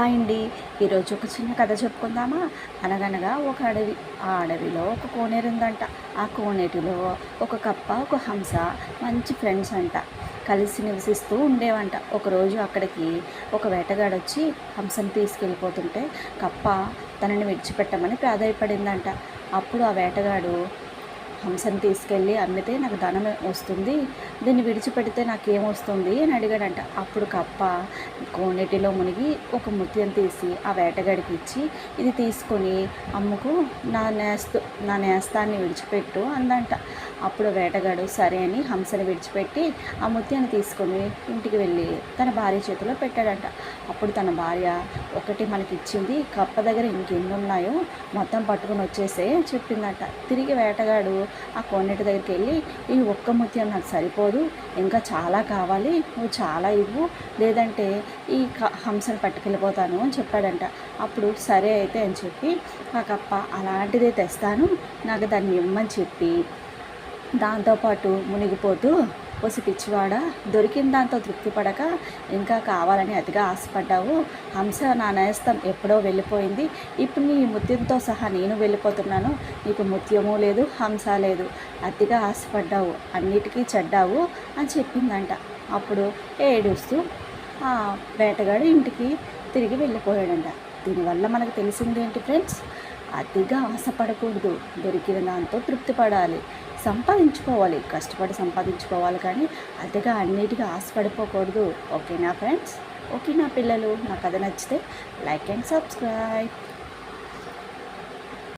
Hi అండి ఈరోజు ఒక చిన్న కథ చెప్పుకుందామా? అనగనగా ఒక అడవి ఆ అడవిలో ఒక కోనేరు ఉందంట. ఆ కోనేటిలో ఒక కప్ప ఒక హంస మంచి ఫ్రెండ్స్ అంట. కలిసి నివసిస్తూ ఉండేవంట. ఒకరోజు అక్కడికి ఒక వేటగాడు వచ్చి హంసను తీసుకెళ్ళిపోతుంటే కప్ప తనని విడిచిపెట్టమని ప్రాధాయపడిందంట. అప్పుడు ఆ వేటగాడు హంసను తీసుకెళ్ళి అమ్మితే నాకు ధనం వస్తుంది. దీన్ని విడిచిపెడితే నాకేమొస్తుంది అని అడిగాడంట. అప్పుడు కప్ప కోనేటిలో మునిగి ఒక ముత్యం తీసి ఆ వేటగాడికి ఇచ్చి ఇది తీసుకొని అమ్ముకు నా నేస్త నా నేస్తాన్ని విడిచిపెట్టు అందంట. అప్పుడు వేటగాడు సరే అని హంసని విడిచిపెట్టి ఆ ముత్యాన్ని తీసుకొని ఇంటికి వెళ్ళి తన భార్య చేతిలో పెట్టాడంట. అప్పుడు తన భార్య ఒకటి మనకి ఇచ్చింది కప్ప దగ్గర ఇంకెన్ని ఉన్నాయో మొత్తం పట్టుకొని వచ్చేసే చెప్పిందంట. తిరిగి వేటగాడు ఆ కొన్నిటి దగ్గరికి వెళ్ళి ఈ ఒక్క ముత్యం నాకు సరిపోదు ఇంకా చాలా కావాలి నువ్వు చాలా ఇవ్వు లేదంటే ఈ క- హంసను పట్టుకెళ్ళిపోతాను అని చెప్పాడంట. అప్పుడు సరే అయితే అని చెప్పి ఆ కప్ప అలాంటిదే తెస్తాను నాకు దాన్ని ఇమ్మని చెప్పి దాంతోపాటు మునిగిపోతూ పొసి పిచ్చివాడ దొరికిన దాంతో తృప్తి పడక ఇంకా కావాలని అతిగా ఆశపడ్డావు. హంస నా నేస్తం ఎప్పుడో వెళ్ళిపోయింది. ఇప్పుడు నీ ముత్యంతో సహా నేను వెళ్ళిపోతున్నాను. నీకు ముత్యము లేదు హంస లేదు. అతిగా ఆశపడ్డావు అన్నిటికీ చెడ్డావు అని చెప్పిందంట. అప్పుడు ఏడుస్తూ వేటగాడు ఇంటికి తిరిగి వెళ్ళిపోయాడంట. దీనివల్ల మనకు తెలిసింది ఏంటి ఫ్రెండ్స్? అతిగా ఆశపడకూడదు. దొరికిన దాంతో తృప్తి పడాలి. సంపాదించుకోవాలి కష్టపడి సంపాదించుకోవాలి కానీ అతిగా అన్నిటికీ ఆశపడిపోకూడదు. ఓకేనా ఫ్రెండ్స్? ఓకే నా పిల్లలు? నా కథ నచ్చితే లైక్ అండ్ సబ్స్క్రైబ్.